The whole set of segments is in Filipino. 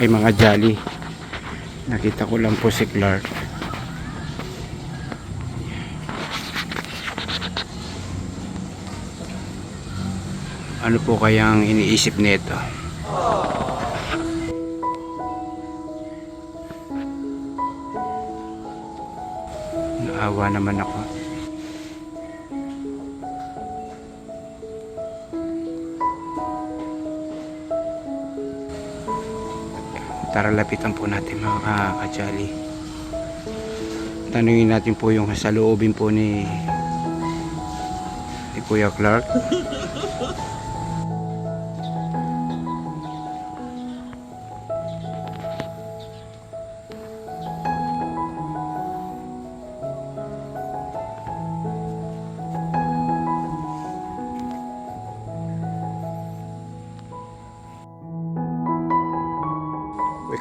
ay mga jolly. Nakita ko lang po si Clark. Ano po kayang iniisip nito? Naawa naman ako. Tara lapitan po natin mga kajali. Tanungin natin po yung sa loobin po ni, ni Kuya Clark.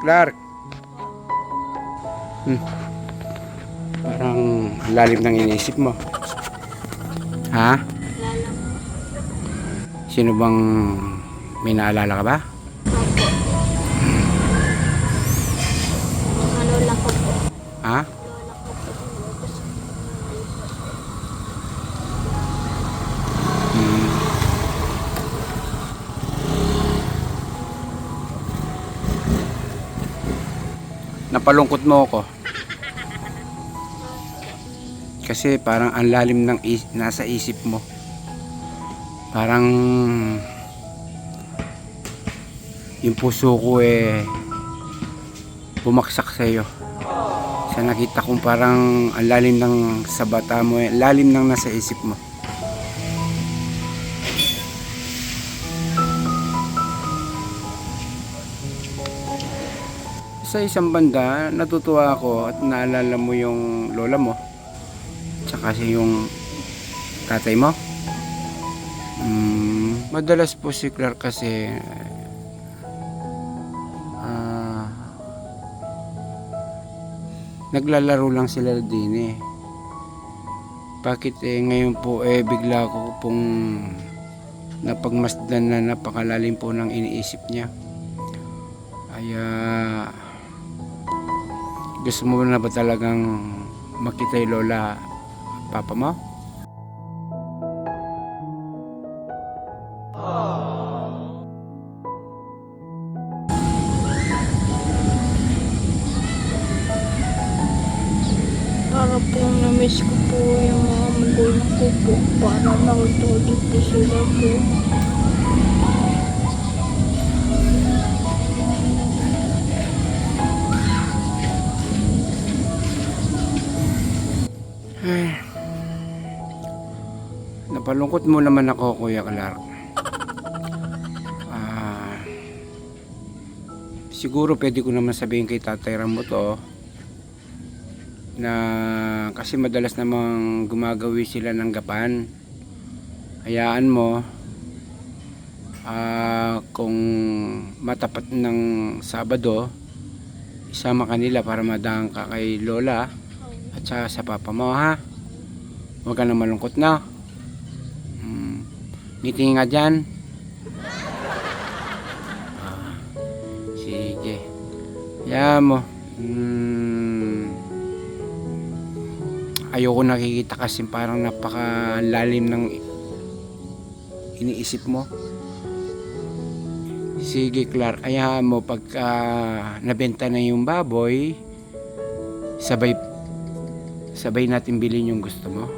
Clark. Hmm. Parang ang lalim ng iniisip mo. Ha? Sino bang may naalala ka ba? Napalungkot mo ako. Kasi parang ang lalim ng is- nasa isip mo. Parang yung puso ko eh bumaksak sa iyo. Sa nakita kong parang ang lalim ng sa bata mo eh, lalim ng nasa isip mo. Sa isang banda, natutuwa ako at naalala mo yung lola mo. Tsaka si yung tatay mo. Mm, madalas po si Clark kasi ah, naglalaro lang sila din eh. Bakit eh ngayon po eh bigla ko pong napagmasdan na napakalalim po ng iniisip niya. Kaya gusto mo na ba talagang makita yung lola papa mo? Para po na-miss ko po yung mga magulang ko po. Para nakatulog po sila po. Napalungkot mo naman ako, Kuya Clark. Ah, siguro pwede ko naman sabihin kay Tatay Ram mo to na kasi madalas namang gumagawi sila ng gapan. Hayaan mo ah, kung matapat ng Sabado isama kanila para madaan ka kay Lola at saka sa papa mo ha. Huwag ka na malungkot na. Hmm. Ngiti nga dyan. Ah, sige. Kaya mo. Hmm. Ayoko nakikita kasi parang napakalalim ng iniisip mo. Sige Clark, ayahan mo pagka nabenta na yung baboy, sabay sabay natin bilhin yung gusto mo.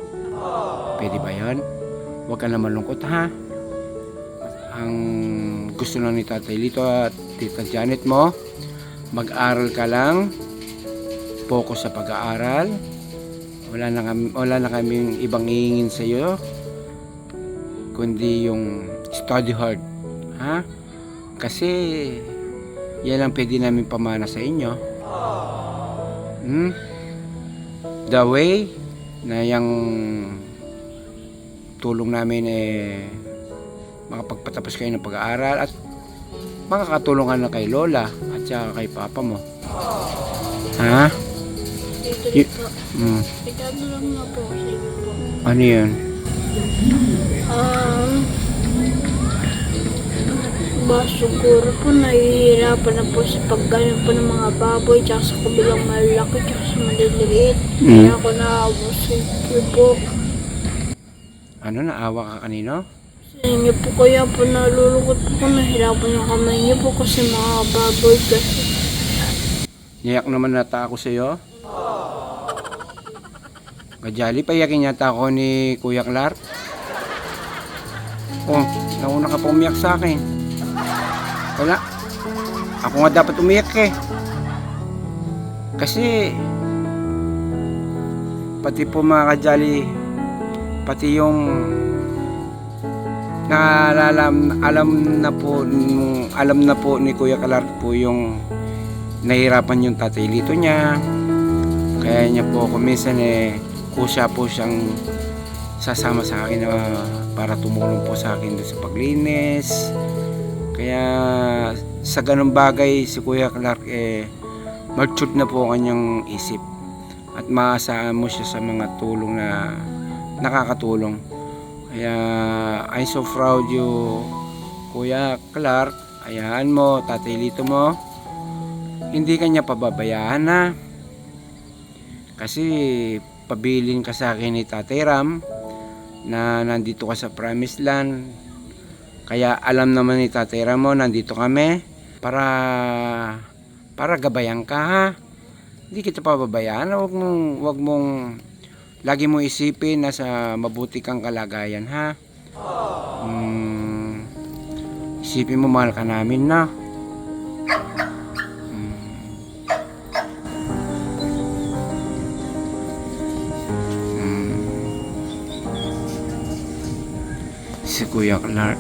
Pwede ba yan? Huwag ka na malungkot ha. Ang gusto na ni Tatay Lito at Tita Janet mo, mag-aral ka lang, focus sa pag-aaral, wala na kami, wala na kaming ibang hihingin sa iyo kundi yung study hard ha kasi yan ang pwede namin pamana sa inyo hmm? the way na yung tulong namin eh makapagpatapos kayo ng pag-aaral at makakatulungan na kay Lola at saka kay Papa mo ha? Dito Y- dito. Hmm. Itado lang na po sa po. ano yun? Um, ba siguro po nahihirapan na po sa pagganyan po ng mga baboy tsaka sa kabilang malaki tsaka sa maliliit. Mm. Kaya ako naawa sa inyo po. Ano, naawa ka kanino? Sa inyo po kaya po nalulungkot po nahirapan yung kamay niyo po kasi mga baboy kasi. Niyak naman nata ako sa'yo. Kajali, payakin yata ako ni Kuya Clark. Oh, nauna ka pa umiyak sa akin. Wala. Ako nga dapat umiyak eh. Kasi, pati po mga kajali, pati yung naalala, alam na po, alam na po ni Kuya Clark po yung nahirapan yung tatay lito niya. Kaya niya po kuminsan eh, kusya po siyang sasama sa akin na para tumulong po sa akin sa paglinis. Kaya sa ganung bagay si Kuya Clark eh matured na po ang kanyang isip at maasahan mo siya sa mga tulong na nakakatulong. Kaya I'm so proud you Kuya Clark. Ayahan mo, tatay lito mo. Hindi kanya pababayaan na kasi pabilin ka sa akin ni Tatay Ram na nandito ka sa Promised Land. Kaya alam naman ni Tatay Ram mo nandito kami para para gabayan ka ha? Hindi kita pababayaan. Wag mong wag mong lagi mo isipin na sa mabuti kang kalagayan ha Hmm, isipin mo mahal ka namin na Si Kuya Clark.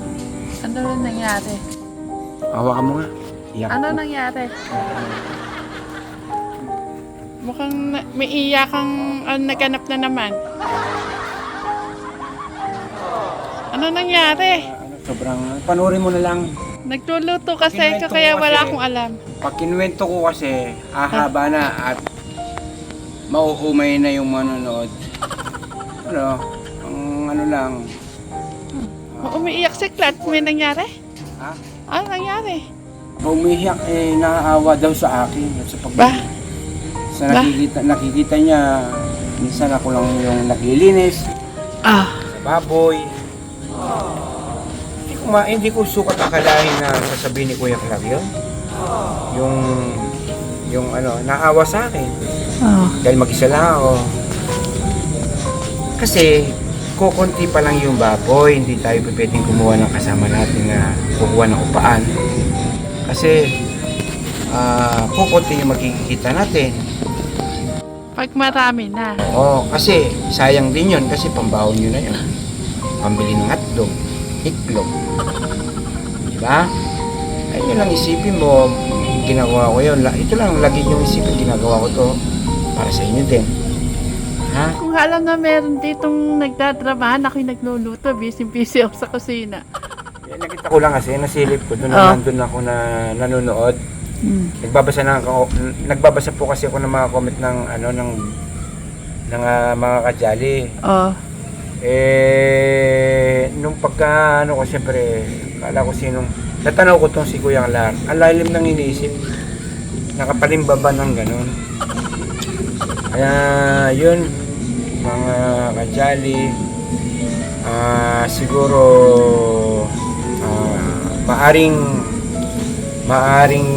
Ano nangyari? Hawakan mo nga. Iyak Ano ko. nangyari? Mukhang na- may iyakang uh, naganap na naman. Ano nangyari? Ano, sobrang... Panoorin mo na lang. Nagluluto kasi Kinuwento ko kaya ko wala kasi. akong alam. Pag kinuwento ko kasi, hahaba na at mauumay na yung manonood. Ano, ang ano lang. Umiiyak si Clark. May nangyari? Ha? Ano nangyari? Umiyak eh, naaawa daw sa akin. Sa pag Ba? Sa Ba? nakikita, nakikita niya, minsan ako lang yung naglilinis. Ah. sa baboy. Hindi ko, ma, hindi ko sukat akalain na sasabihin ni Kuya yun. Yung, yung ano, naawa sa akin. Oh. Dahil mag-isa lang ako. Kasi, kukunti pa lang yung baboy. Hindi tayo pwedeng kumuha ng kasama natin na kukuha ng upaan. Kasi, ah, kukunti yung makikita natin. Pag marami na. Oo, kasi sayang din yun kasi pambawon nyo na yun. Pambili ng hotdog, itlog. Diba? Ay, yun lang isipin mo, ginagawa ko yun. Ito lang lagi yung isipin, ginagawa ko to para sa inyo din. Ha? Kung alam na meron ditong nagdadramahan, ako'y nagluluto. Busy-busy ako sa kusina. Nakita ko lang kasi, nasilip ko, doon Oh. na nandun ako na nanonood. Hmm. Nagbabasa na ako, nagbabasa po kasi ako ng mga comment ng ano ng ng ah, mga kajali. Oh. Eh, nung pagka, ano ko, siyempre, kala ko sinong, natanaw ko tong si Kuya Clark. Ang lalim ng iniisip. Nakapalimbaba ng ganun. Kaya, yun, mga kajali, ah, siguro, ah, maaring, maaring,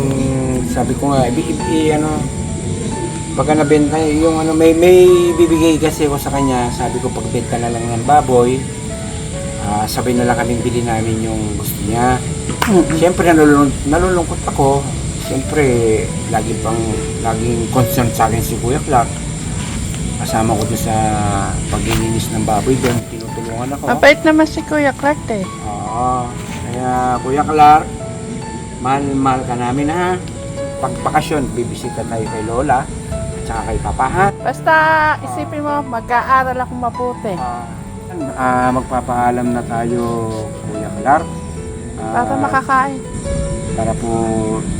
sabi ko nga, i, i, i- ano, pagka nabenta yung ano may may bibigay kasi ako sa kanya sabi ko pagbenta na lang ng baboy ah sabay na lang kaming bili namin yung gusto niya siyempre nalulung, nalulungkot ako siyempre lagi pang laging concern sa akin si Kuya Clark kasama ko doon sa paglilinis ng baboy doon tinutulungan ako Mabait naman si Kuya Clark eh. Oo. Kaya Kuya Clark, mahal-mahal ka namin ha. Pag bakasyon, bibisita tayo kay Lola at saka kay Papa ha. Basta isipin mo, mag-aaral akong mabuti. Ah, magpapaalam na tayo Kuya Clark. Ah, Para makakain. para po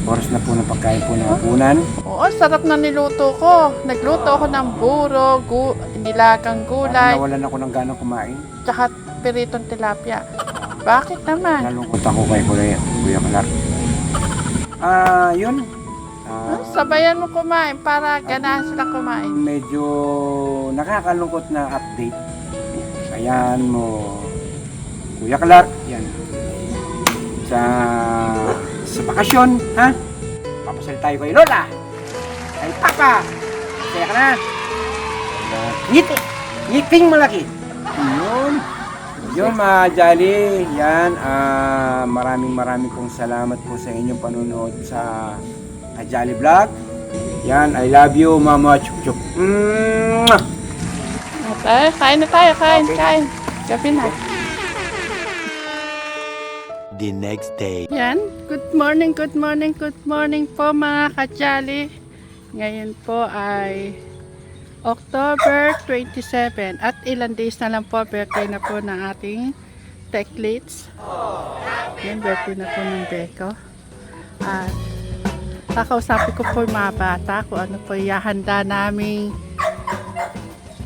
oras na po ng pagkain po ng hapunan. Oo, sarap na niluto ko. Nagluto ako ng buro, gu- nilagang Parang gulay, nawalan ako ng ganang kumain. tsaka piritong tilapia. Ah, Bakit naman? Nalungkot ako kay Kuya, Kuya Clark. Ah, yun. Ah, Sabayan mo kumain para ganahan sila kumain. medyo nakakalungkot na update. Ayan mo, Kuya Clark, yan. Sa, sa bakasyon, ha? Papasal tayo kay Lola. Kay Papa. Kaya ka na. Uh, ngiti. Ngiting malaki. Yun. Yun mga Jolly. Yan. ah, maraming maraming pong salamat po sa inyong panunood sa Ajali Vlog. Yan. I love you, Mama Chup Chup. Mwah! Tayo, kain na tayo, kain, Okay. kain. Gabi na. the next day. Yan. Good morning, good morning, good morning po mga kajali. Ngayon po ay October 27 at ilan days na lang po birthday na po ng ating techlates. Yan, birthday na po ng Beko. At kakausapin ko po yung mga bata kung ano po ihahanda naming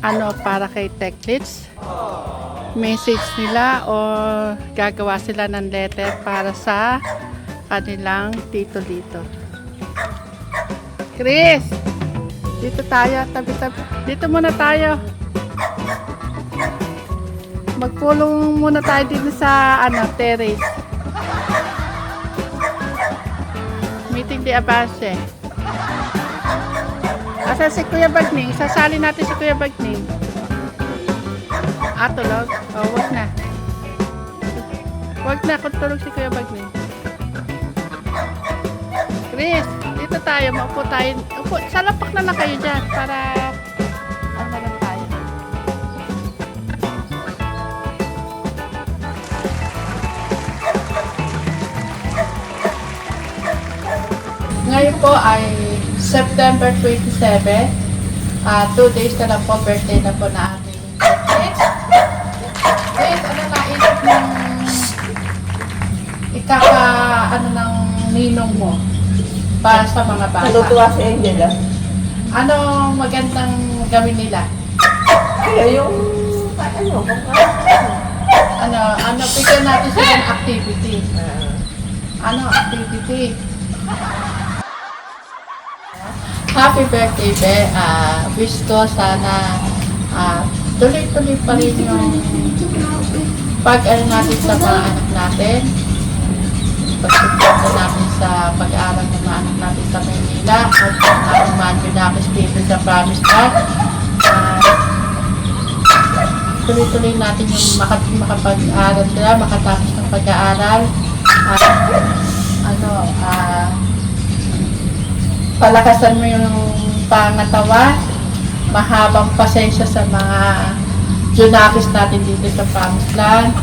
ano para kay techlates message nila o gagawa sila ng letter para sa kanilang tito dito. Chris! Dito tayo, tabi-tabi. Dito muna tayo. Magpulong muna tayo dito sa ano, terrace. Meeting di Abase. Asa si Kuya Bagning? Sasali natin si Kuya Bagning. Ah, tulog? O, wag na. Wag na kung tulog si Kuya Bagni. Chris, dito tayo. Maupo tayo. Upo, sa lapak na lang kayo dyan para Ngayon po ay September 27. Ah, two days na lang po birthday na po na ating Chris. Wait, ano naisip ng ikaka, ano ng ninong mo para sa mga bata? Natutuwa si Angela. Ano magandang gawin nila? Kaya yung, ano, kung Ano, ano, bigyan natin sila ng activity. Ano, activity? Happy birthday, Be. Ah, wish ko sana ah, tuloy-tuloy pa rin yung pag-ano natin sa mga anak natin. Pagsuporta natin sa pag-aaral ng mga anak natin sa Maynila at ang mga Junakis people sa Promise God. Ah, tuloy-tuloy natin yung makapag-aral sila, makatapos ng pag-aaral. At ano, ah, palakasan mo yung pangatawan, mahabang pasensya sa mga Junakis natin dito sa Land.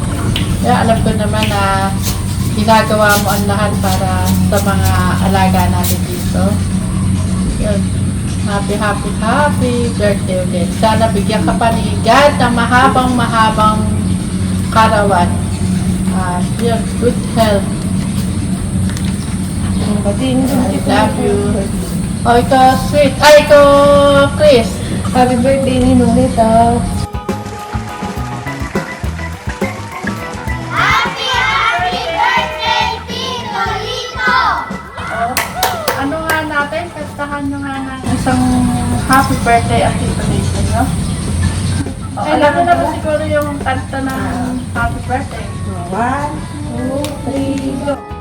Kaya alam ko naman na ginagawa mo ang lahat para sa mga alaga natin dito. Yun. Happy, happy, happy birthday ulit. Sana bigyan ka pa ni God ng mahabang, mahabang karawan. Ah, yun, good health. Mo I love you. Oh, ikaw, sweet. Ay, ikaw, Chris. Happy birthday ni Nonita. Happy, happy birthday, Tito Lito! Ano nga natin? Kastahan nyo nga ng isang happy birthday activation, no? Oh, alam mo na ba siguro yung kanta ng happy birthday? One, two, three, go.